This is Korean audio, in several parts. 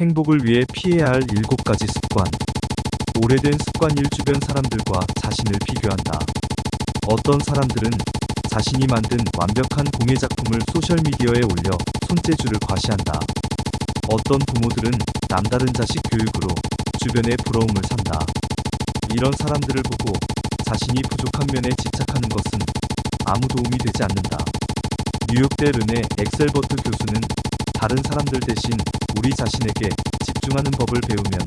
행복을 위해 피해야 할 7가지 습관. 오래된 습관일 주변 사람들과 자신을 비교한다. 어떤 사람들은 자신이 만든 완벽한 공예 작품을 소셜미디어에 올려 손재주를 과시한다. 어떤 부모들은 남다른 자식 교육으로 주변의 부러움을 산다. 이런 사람들을 보고 자신이 부족한 면에 집착하는 것은 아무 도움이 되지 않는다. 뉴욕대 르네 엑셀버트 교수는 다른 사람들 대신 우리 자신에게 집중하는 법을 배우면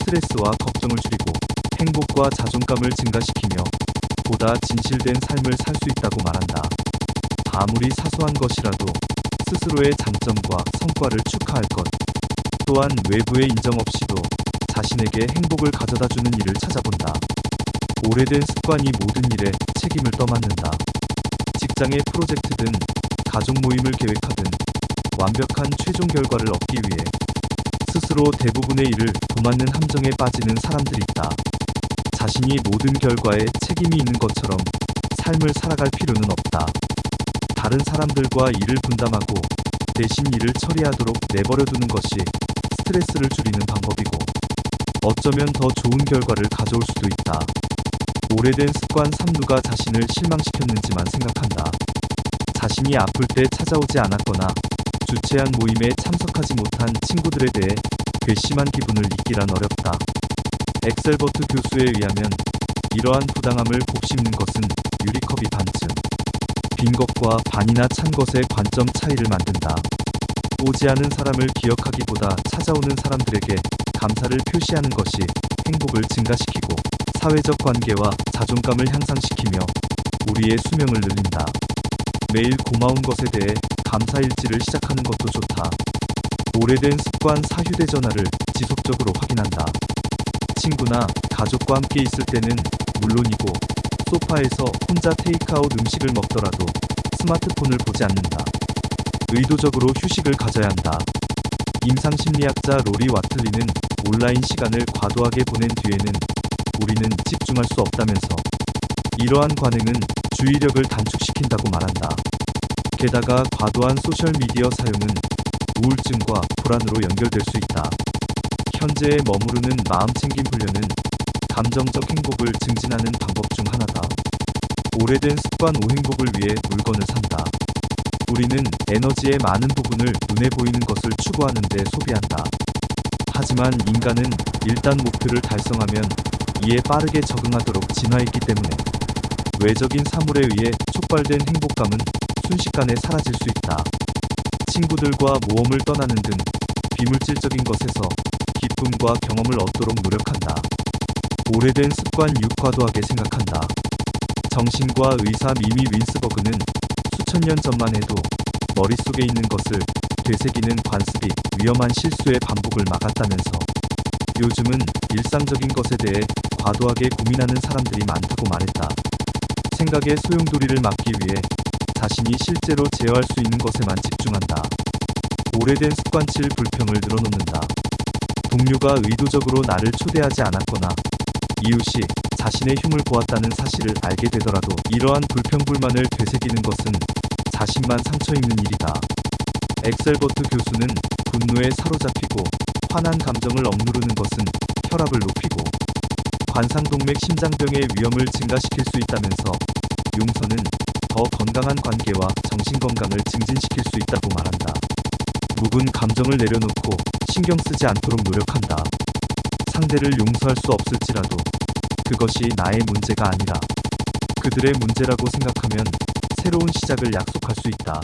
스트레스와 걱정을 줄이고 행복과 자존감을 증가시키며 보다 진실된 삶을 살 수 있다고 말한다. 아무리 사소한 것이라도 스스로의 장점과 성과를 축하할 것, 또한 외부의 인정 없이도 자신에게 행복을 가져다 주는 일을 찾아본다. 오래된 습관이 모든 일에 책임을 떠맡는다. 직장의 프로젝트든 가족 모임을 계획하든 완벽한 최종 결과를 얻기 위해 스스로 대부분의 일을 도맡는 함정에 빠지는 사람들이 있다. 자신이 모든 결과에 책임이 있는 것처럼 삶을 살아갈 필요는 없다. 다른 사람들과 일을 분담하고 대신 일을 처리하도록 내버려두는 것이 스트레스를 줄이는 방법이고 어쩌면 더 좋은 결과를 가져올 수도 있다. 오래된 습관 3 누가 자신을 실망시켰는지만 생각한다. 자신이 아플 때 찾아오지 않았거나 주최한 모임에 참석하지 못한 친구들에 대해 괘씸한 기분을 잊기란 어렵다. 엑셀버트 교수에 의하면 이러한 부당함을 곱씹는 것은 유리컵이 반쯤 빈 것과 반이나 찬 것의 관점 차이를 만든다. 오지 않은 사람을 기억하기보다 찾아오는 사람들에게 감사를 표시하는 것이 행복을 증가시키고 사회적 관계와 자존감을 향상시키며 우리의 수명을 늘린다. 매일 고마운 것에 대해 감사일지를 시작하는 것도 좋다. 오래된 습관 사휴대전화를 지속적으로 확인한다. 친구나 가족과 함께 있을 때는 물론이고 소파에서 혼자 테이크아웃 음식을 먹더라도 스마트폰을 보지 않는다. 의도적으로 휴식을 가져야 한다. 임상심리학자 로리 와틀리는 온라인 시간을 과도하게 보낸 뒤에는 우리는 집중할 수 없다면서 이러한 관행은 주의력을 단축시킨다고 말한다. 게다가 과도한 소셜미디어 사용은 우울증과 불안으로 연결될 수 있다. 현재에 머무르는 마음 챙김 훈련은 감정적 행복을 증진하는 방법 중 하나다. 오래된 습관 오행복을 위해 물건을 산다. 우리는 에너지의 많은 부분을 눈에 보이는 것을 추구하는데 소비한다. 하지만 인간은 일단 목표를 달성하면 이에 빠르게 적응하도록 진화했기 때문에 외적인 사물에 의해 촉발된 행복감은 순식간에 사라질 수 있다. 친구들과 모험을 떠나는 등 비물질적인 것에서 기쁨과 경험을 얻도록 노력한다. 오래된 습관 6 과도하게 생각한다. 정신과 의사 미미 윈스버그는 수천 년 전만 해도 머릿속에 있는 것을 되새기는 관습이 위험한 실수의 반복을 막았다면서 요즘은 일상적인 것에 대해 과도하게 고민하는 사람들이 많다고 말했다. 생각의 소용돌이를 막기 위해 자신이 실제로 제어할 수 있는 것에만 집중한다. 오래된 습관칠 불평을 늘어놓는다. 동료가 의도적으로 나를 초대하지 않았거나 이웃이 자신의 흉을 보았다는 사실을 알게 되더라도 이러한 불평불만을 되새기는 것은 자신만 상처 입는 일이다. 엑셀버트 교수는 분노에 사로잡히고 화난 감정을 억누르는 것은 혈압을 높이고 관상동맥 심장병의 위험을 증가시킬 수 있다면서 용서는 더 건강한 관계와 정신건강을 증진시킬 수 있다고 말한다. 묵은 감정을 내려놓고 신경 쓰지 않도록 노력한다. 상대를 용서할 수 없을지라도 그것이 나의 문제가 아니라 그들의 문제라고 생각하면 새로운 시작을 약속할 수 있다.